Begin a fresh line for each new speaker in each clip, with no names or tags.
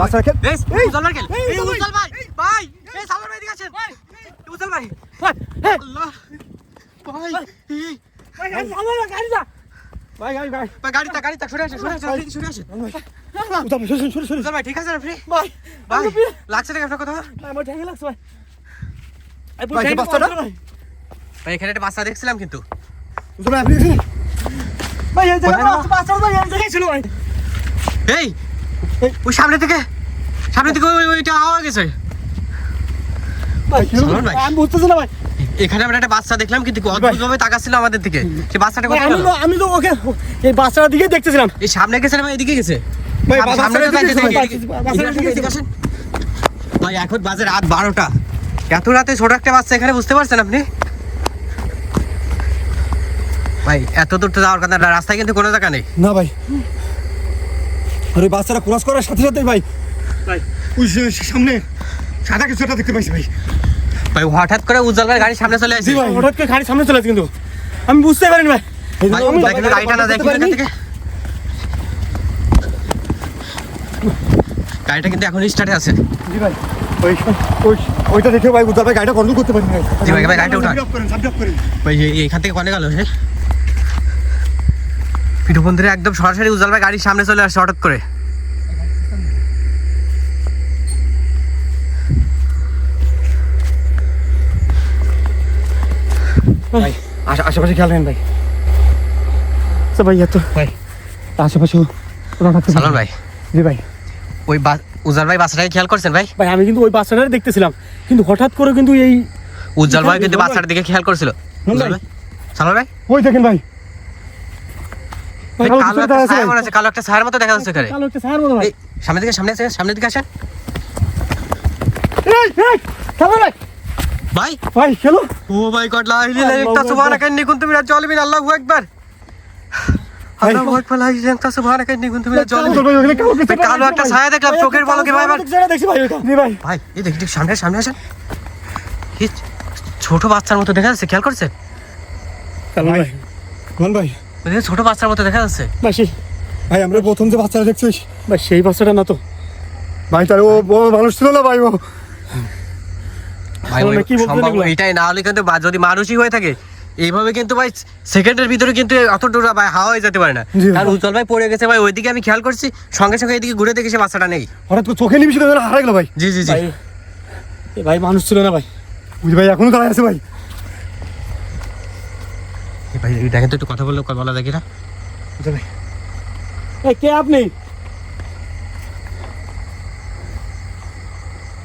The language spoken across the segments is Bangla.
বাচ্চা রাখেন
এই উজাল ভাই
এই, উজাল
ভাই ভাই এই সালার ভাই এদিকে আছেন উজাল ভাই
ভাই, এই,
আল্লাহ ভাই এই,
ভাই, গাড়ি যা। ভাই, গাড়ি, গাড়ি।
ভাই গাড়িটা গাড়িটা সরে আসেন সরে আসেন আপনি সরে আসেন
সরে।
উজাল ভাই ঠিক আছে
ভাই,
ভাই লাগছে আপনার কথা
ভাই, আমার ঠ্যাঙে লাগছে, ভাই।
ভাই,
ভাই।
ভাই এখানে একটা বাচ্চা দেখছিলাম কিন্তু
উজাল ভাই আপনি?
ভাই, এই জায়গায় ভাই, এই জায়গায় ছিল, ভাই।
এই ওই সামনে থেকে সামনে থেকে ওইটা আওয়া গেছে।
ভাই,
সালমান ভাই।
আমি বুঝতেছি না, ভাই।
এখানে আমরা একটা বাচ্চা দেখলাম কিন্তু অদ্ভুতভাবে তাকাচ্ছিল আমাদের দিকে। সে বাচ্চাটা কোথায় গেল?
আমি তো ওকে এই বাচ্চাটার দিকে দেখতেছিলাম।
এই সামনে গেছে এদিকে গেছে?
ভাই,
সামনে- সামনে
বাচ্চাটা
তো
এদিকে
দেখেছি,
গেছে, ভাই।
এদিকে-
বাচ্চাটা
এদিকে
এদিকে
আসেন, এদিকে আসেন। ভাই এখন বাজে রাত বারোটা। এত রাতে ছোট একটা বাচ্চা এখানে বুঝতে পারছেন আপনি? ভাই এত দূর তো যাওয়ার কথা রাস্তায় কিন্তু কোনো জায়গা নেই।
না ভাই। আরে বাচ্চারা ক্রস করার সাথে সাথে ভাই
ভাই।
ওই সামনে সাদা কিছু একটা দেখতে পাইছি ভাই।
ভাই হঠাৎ করে উজ্জ্বল ভাই গাড়ি সামনে চলে আসছে
ভাই।
হঠাৎ করে গাড়ি সামনে চলে আসছে কিন্তু। আমি বুঝতে পারিনি ভাই।
গাড়িটা না দেখি থেকে গাড়িটা কিন্তু এখন স্টার্টে আছে।
জি ভাই ওই ওই ওইটা দেখে ভাই ভাই গাড়িটা কন্ট্রোল করতে পারি ভাই।
ভাই, গাড়িটা ভাই এইখান থেকে কনে গেল একদম সরাসরি উজ্জ্বল ভাই গাড়ির সামনে চলে আসছে হঠাৎ করে।
ভাই আশেপাশে খেয়াল ভাই।
আচ্ছা ভাই এত
ভাই। আশেপাশে ওরা থাকতে
সালন ভাই।
জি ভাই।
ওই ভাই বাচ্চাটাকে খেয়াল করছেন ভাই?
ভাই আমি কিন্তু ওই বাচ্চাটারে দেখতেছিলাম। কিন্তু হঠাৎ করে কিন্তু এই
উজ্জ্বল ভাই কিন্তু। বাচ্চাটার দিকে খেয়াল করছিল। ভাই। সালন ভাই?
ওই দেখেন ভাই, কালো
কালো একটা
একটা আছে।
ছায়া
ভাই।
মনে হচ্ছে কালো একটা ছায়ার মতো দেখা যাচ্ছে এখানে
কালো একটা ছায়ার মতো
সামনে দিকে সামনে আসেন সামনের দিকে আসেন।
এই এই থামো ভাই।
ভাই।
ভাই খেলো।
ও মাই গড লা ইলাহা ইল্লাল্লাহ সুবহানাকা ইন্নী কুনতু মিনাজ জালিমিন আল্লাহু আকবার। আল্লাহু আকবার লা ইলাহা ইল্লাল্লাহ সুবহানাকা ইন্নী কুনতু মিনাজ জালিমিন।
উজ্জ্বল ভাই ওখানে কালো কিছু
ভাই, কালো একটা ছায়া দেখলাম চোখের পলকে ভাই আমার
দেখছি ভাই
জি ভাই।
ভাই এই দেখি সামনে সামনে আসেন। ছোট বাচ্চার মতো দেখা যাচ্ছে খেয়াল করছেন?
ভাই
ভাই?
ওই ছোট বাচ্চার মতো দেখা যাচ্ছে।
ভাই সেই
ভাই আমরা প্রথম যে বাচ্চারা দেখছিস
ভাই সেই বাচ্চাটা না তো।
ভাই তাহলে ও ও মানুষ ছিল না ভাই ও?
ভাই
কি বলতে
সম্ভব? এইটাই না হলে কিন্তু যদি মানুষই হয়ে থাকে এইভাবে কিন্তু ভাই সেকেন্ডের ভিতরে কিন্তু অত দূর ভাই হাওয়া হয়ে যেতে পারে না। আর উজ্জ্বল ভাই পড়ে গেছে ভাই ওইদিকে আমি খেয়াল করছি সঙ্গে সঙ্গে এদিকে ঘুরে দেখি সে বাচ্চাটা নেই।
হঠাৎ করে চোখে নিমিশে হারা গেল ভাই।
জি জি জি।
ভাই মানুষ ছিল না ভাই।
বুঝি ভাই এখনও দাঁড়ায় আছে ভাই।
ভাই দেখেন তো একটু কথা বললে বলা দেখি না।
এই কে আপনি?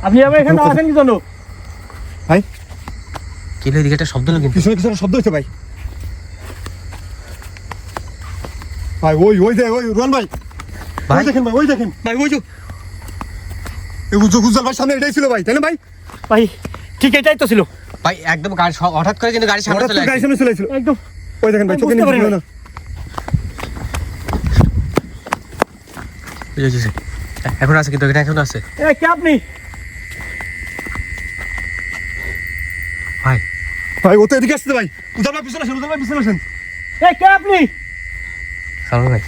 আপনি আবার এখানে আসেন কি জন্য?
ভাই
কি এদিকে একটা শব্দ
পিছনে শব্দ হচ্ছে ভাই? ভাই ওই ওই দেখ ওই রোহন ভাই।
ভাই?
দেখেন ভাই ওই দেখেন।
ভাই ওই যে।
উজ্জ্বল ভাই সামনে এটাই ছিল ভাই তাই না ভাই?
ভাই ঠিক এটাই তো ছিল।
ভাই একদম গাড়ি হঠাৎ করে কিন্তু গাড়ি সামনে চলে
গাড়ি সামনে চলে
একদম।
ওই দেখেন ভাই চোখে নিমিশে না।
এখন আছে কিন্তু এটা এখন আছে।
এ কে আপনি?
ভাই।
ভাই ও তো এদিকে আসছে ভাই। উজ্জ্বল ভাই পিছনে আসেন উজ্জ্বল ভাই পিছনে আসেন।
এ কে আপনি?
সালমান ভাই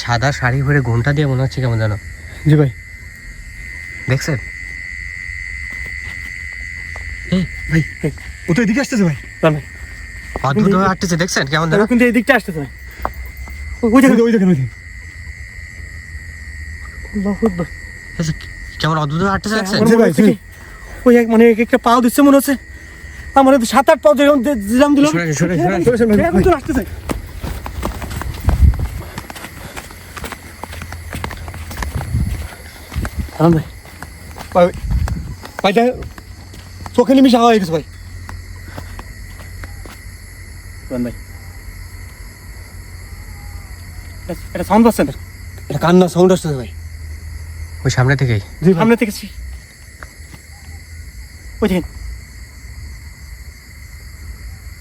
সাদা শাড়ি পরে ঘণ্টা দিয়ে মনে হচ্ছে কেমন জানো
জি ভাই।
দেখছেন? এই
ভাই ও তো এদিকে আসতেছে ভাই।
জানেন
অদ্ভুত হাঁটতেছে দেখছেন? কেমন জানো
কিন্তু এই দিকটা আসতেছে। ভাই ওই দেখেন
ওই দেখেন ওই দেখেন।
যে কেমন অদ্ভুত হাঁটতেছে দেখছেন।
কি, ওই এক মানে এক একটা পাও দিচ্ছে মনে হচ্ছে। আমার সাত আট পাও দিলাম দিলাম। আসতেছে। ভাই
ভাই ভাই চোখে নিমিশে হাওয়া হয়ে গেছে ভাই।
রন ভাই এটা- সাউন্ড পাচ্ছেন
এটা কান্না সাউন্ড আসতেছে ভাই
ওই সামনে থেকেই
জি
সামনে থেকে ছি- ওই দেখেন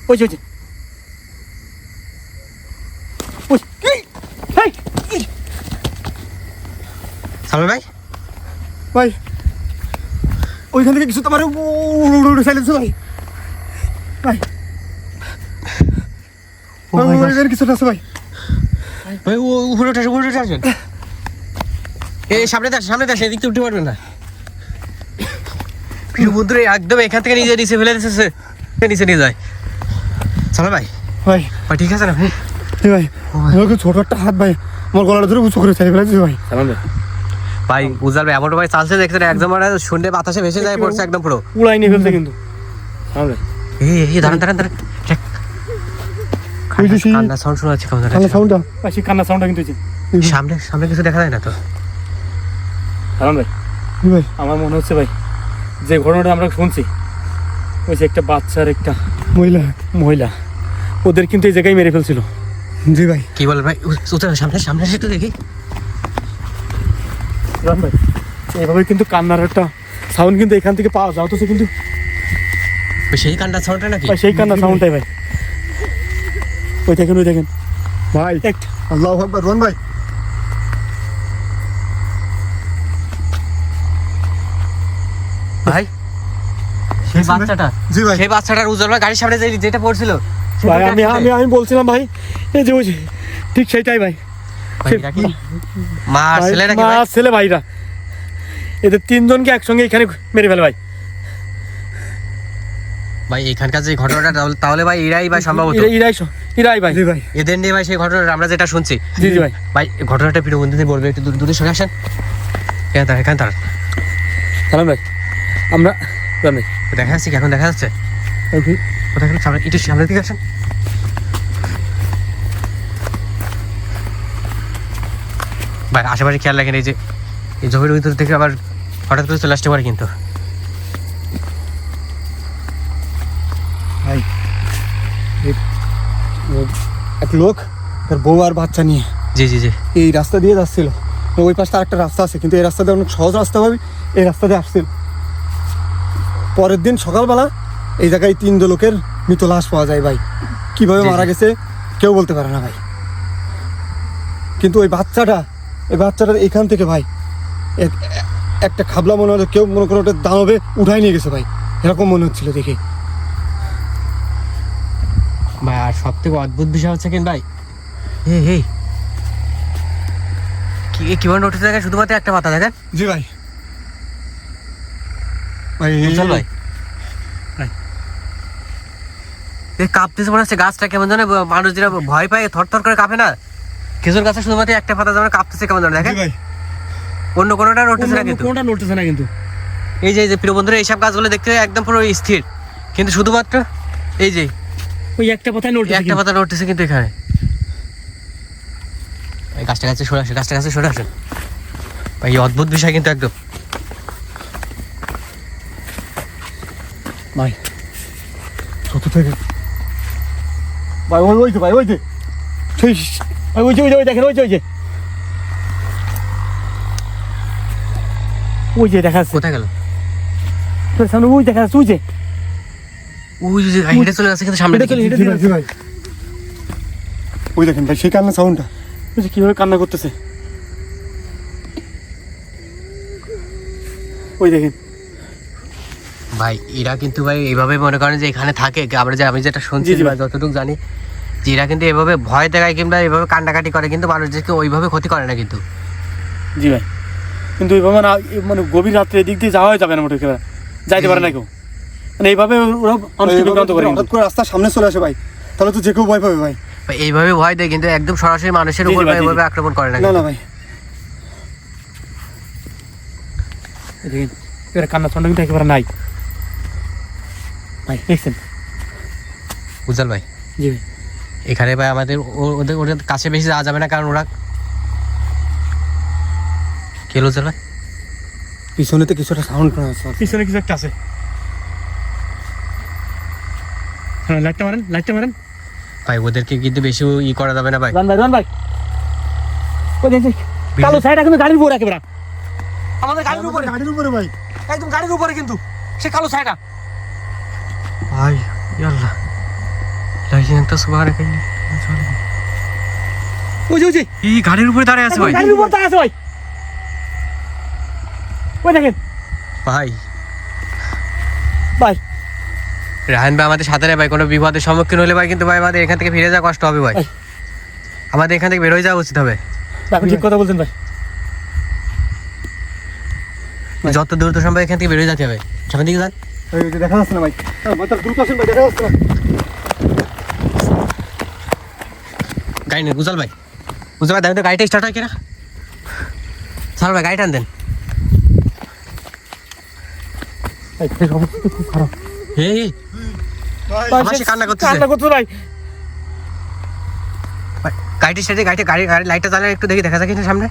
ওই যে ওই যে
সালমান ভাই
ভাই ওইখান থেকে কিছু তোমার ভাই ভাই কিছু আছে ভাই।
ভাই ও উপরে উঠে উপরে উঠে আসেন এই সামনে সামনে দেখ এদিক তো উঠতে পারবে না। একদম এখান থেকে নিজে নিচে ফেলে দিতেছে। নিচে নিয়ে যায়। চলো ভাই।
ভাই।
ভাই ঠিক আছে না ভাই?
ভাই ছোট একটা হাত ভাই আমার গলাটা ধরে উঁচু করে চাই ফেলেছি ভাই।
ভাই উজাল ভাই এমন ভাই চালছে দেখছেন একদম মানে বাতাসে ভেসে যায় পড়ছে একদম পুরো।
উড়াই নিয়ে ফেলছে কিন্তু। সামনে
এই এই দাঁড়ান দাঁড়ান দাঁড়ান। দেখ।
ওই যে সেই-
কান্না সাউন্ড শোনা যাচ্ছে দাঁড়াচ্ছে।
সাউন্ডটা
ভাই সেই কান্না সাউন্ডটা কিন্তু
সামনে সামনে কিছু দেখা যায় না তো?
সালাম ভাই
ভাই?
আমার মনে হচ্ছে ভাই যে ঘটনাটা আমরা শুনছি ওই যে একটা বাচ্চার একটা
মহিলা।
মহিলা ওদের কিন্তু এই জায়গায় মেরে ফেলছিল।
জি ভাই।
কি বল ভাই? সামনে সামনে একটু দেখি।
ভাই এইভাবে কিন্তু কান্নার একটা সাউন্ড কিন্তু এখান থেকে পাওয়া যায় অথচ কিন্তু
সেই কান্না সাউন্ডটা নাকি?
সেই কান্না সাউন্ডটাই ভাই। ওই দেখেন ওই দেখেন।
ভাই আল্লাহ আকবার রন ভাই।
ভাই সেই? বাচ্চাটা
জি ভাই।
সেই বাচ্চাটার উজ্জ্বল ভাই গাড়ির সামনে যে- যেটা পড়ছিল
ভাই আমি আমি আমি বলছিলাম ভাই এই যে ওই ঠিক সেইটাই ভাই।
ভাই, মা ছেলে নাকি
মা ছেলে ভাইরা। এদের তিনজনকে একসঙ্গে এখানে মেরে ফেলে ভাই।
ভাই এখানকার যে ঘটনাটা তাহলে- ভাই এরাই ভাই সম্ভবত।
স- ইরাই ভাই।
ভাই।
এদের নিয়ে ভাই সেই ঘটনাটা আমরা যেটা শুনছি।
জি জি ভাই।
ভাই ঘটনাটা প্রিয় বন্ধুদের বলবে একটু দূরে দূরে সরে আসেন। দাঁড়ান এখানে দাঁড়ান।
সালাম ভাই। আমরা ভাই।
দেখা যাচ্ছে কি? এখন দেখা যাচ্ছে। কোথায় গেল? সামনে একটু সামনের দিকে আসেন। ভাই আশেপাশে খেয়াল রাখেন এই যে এই জমির ভিতর থেকে আবার হঠাৎ করে চলে আসতে পারে কিন্তু
ভাই এই- ও- এক লোক তার বউ আর বাচ্চা নিয়ে।
জি জি জি।
এই রাস্তা দিয়ে যাচ্ছিল। ওই পাশটা আরেকটা রাস্তা আছে কিন্তু এই রাস্তাতে অনেক সহজ রাস্তা ভাবি এই রাস্তা দিয়ে আসছিল। পরের দিন সকালবেলা এই জায়গায় তিন লোকের মৃত লাশ পাওয়া যায় ভাই। কীভাবে মারা গেছে কেউ বলতে পারে না ভাই। কিন্তু ওই বাচ্চাটা এই বাচ্চাটা এখান থেকে ভাই একটা খাবলা মনে হলো কেউ মনে করো ওটা দানবে উঠাই নিয়ে গেছে ভাই। এরকম মনে হচ্ছিল দেখে।
সব থেকে অদ্ভুত বিষয় হচ্ছে কিন ভাই? হে হে। কি দেখেন শুধুমাত্র একটা পাতা দেখেন।
জি ভাই। ভাই
উজ্জ্বল ভাই। এই কাঁপতেছে মনে হচ্ছে গাছটা কেমন জানে মানুষ যেটা ভয় পায় থরথর করে কাঁপে না? খেজুর গাছে শুধুমাত্র একটা পাতা যেমন কাঁপতেছে কেমন জানে দেখেন। অন্য কোনোটা নোটিস না কিন্তু।
কোনটা নড়তেছে না কিন্তু।
এই যে এই যে প্রিয় বন্ধুরা এইসব গাছগুলো দেখতে একদম পুরো স্থির। কিন্তু শুধুমাত্র এই যে
ওই একটা
এই
নড়তেছে
একটা পাতা নড়তেছে কিন্তু এখানে। এই গাছটা গাছে সরে আসে গাছটা গাছে সরে আসে। ভাই অদ্ভুত বিষয় কিন্তু একদম।
ভাই ছোট থেকে ভাই ওই ওই যে ভাই ওই যে।
সেই ওই যে ওই যে ওই দেখেন ওই যে ওই যে। ওই যে দেখা
কোথায় গেল?
তোর সামনে ওই দেখা যাচ্ছে ওই যে।
ওই যে হেঁটে চলে যাচ্ছে কিন্তু সামনে
চলে,
ভাই ওই দেখেন ভাই সেই কান্না সাউন্ডটা
ওই যে কীভাবে কান্না করতেছে। ওই দেখেন।
ভাই এরা কিন্তু ভাই এইভাবে মনে করেন যে এখানে থাকে। আমরা যে আমি যেটা শুনছি
ভাই।
যতটুকু জানি যে এরা কিন্তু এভাবে ভয় দেখায় কিংবা এভাবে কান্নাকাটি করে কিন্তু মানুষদেরকে ওইভাবে ক্ষতি করে না কিন্তু।
জি ভাই। কিন্তু এইভাবে না মানে গভীর রাত্রে এদিক দিয়ে যাওয়া যাবে না মোটে করে যাইতে পারে না কেউ। মানে এইভাবে ওরা মানুষকে বিভ্রান্ত করে
হঠাৎ করে রাস্তার সামনে চলে আসে ভাই। তাহলে তো যে কেউ ভয় পাবে ভাই।
এইভাবে ভয় দেয় কিন্তু একদম সরাসরি মানুষের উপর। এভাবে আক্রমণ করে না
না ভাই।
এই দেখেন এবারে কান্না ছন্দ কিন্তু একেবারে নাই। ভাই। দেখছেন?
উজ্জ্বল ভাই।
জি ভাই।
এখানে ভাই আমাদের ওদের ওদের কাছে বেশি যাওয়া যাবে না কারণ ওরা কে উজ্জ্বল ভাই?
পিছনেতে কিছু একটা সাউন্ড শোনা যাচ্ছে
পিছনে কিছু একটা আছে। হ্যাঁ লাইটটা মারেন লাইটটা মারেন।
ভাই ওদেরকে কিন্তু বেশি ই করা যাবে না ভাই।
রান ভাই রান ভাই। ওই দেখছি কালো সাইড কিন্তু গাড়ির উপরে একেবারে। আমাদের গাড়ির উপরে।
গাড়ির উপরে ভাই।
একদম গাড়ির উপরে কিন্তু। সে কালো সাইডা
ভাই ইয়াল্লাহ লাইসেন্স একটা সুবাহ খাইলি
ওই যে ওই
এই গাড়ির উপরে দাঁড়িয়ে আছে ভাই।
গাড়ির উপর দাঁড়ায় আছে ভাই। ওই দেখেন।
ভাই।
ভাই
রাহান ভাই আমাদের সাথে নেই ভাই কোনো বিপদের সম্মুখীন হলে ভাই কিন্তু ভাই আমাদের এখান থেকে ফিরে যাওয়া কষ্ট হবে ভাই। আমাদের এখান থেকে বেরোয় যাওয়া উচিত হবে।
আপনি ঠিক কথা বলছেন ভাই।
যত দ্রুত সম্ভব এখান থেকে বেরিয়ে যেতে হবে। সামনের দিকে যান।
দেখা যাচ্ছে না ভাই। হ্যাঁ, দ্রুত আসেন ভাই দেখা যাচ্ছে না।
গাড়ি উজাল ভাই। উজাল ভাই তো গাড়িটা স্টার্ট হয় কিনা। স্যার ভাই গাড়ি টান দেন।
খুব খারাপ।
হে কান্না করতেছে।
কান্না করতেছে ভাই।
ভাই, গাড়িটি গাড়িটা গাড়ি গাড়ি লাইটটা একটু দেখি দেখা কিন্তু সামনে?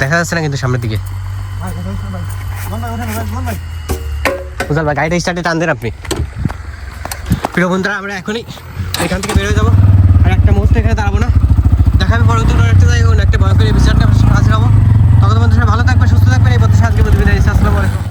দেখা যাচ্ছে না কিন্তু সামনের দিকে।
ভাই,
গাড়িটা স্টার্টে টান দেন আপনি। প্রিয় বন্ধুরা আমরা এখনই এখান থেকে বেরোয় যাব। আর একটা মুহূর্তে এখানে দাঁড়াবো না। দেখা হবে পরবর্তী কোনো একটা জায়গায় একটা ভয়ঙ্কর বিচারটা হাজির হব। তখন বন্ধুরা ভালো থাকবে সুস্থ থাকবে এই বলতে আজকে প্রতিদিন আসসালামু আলাইকুম।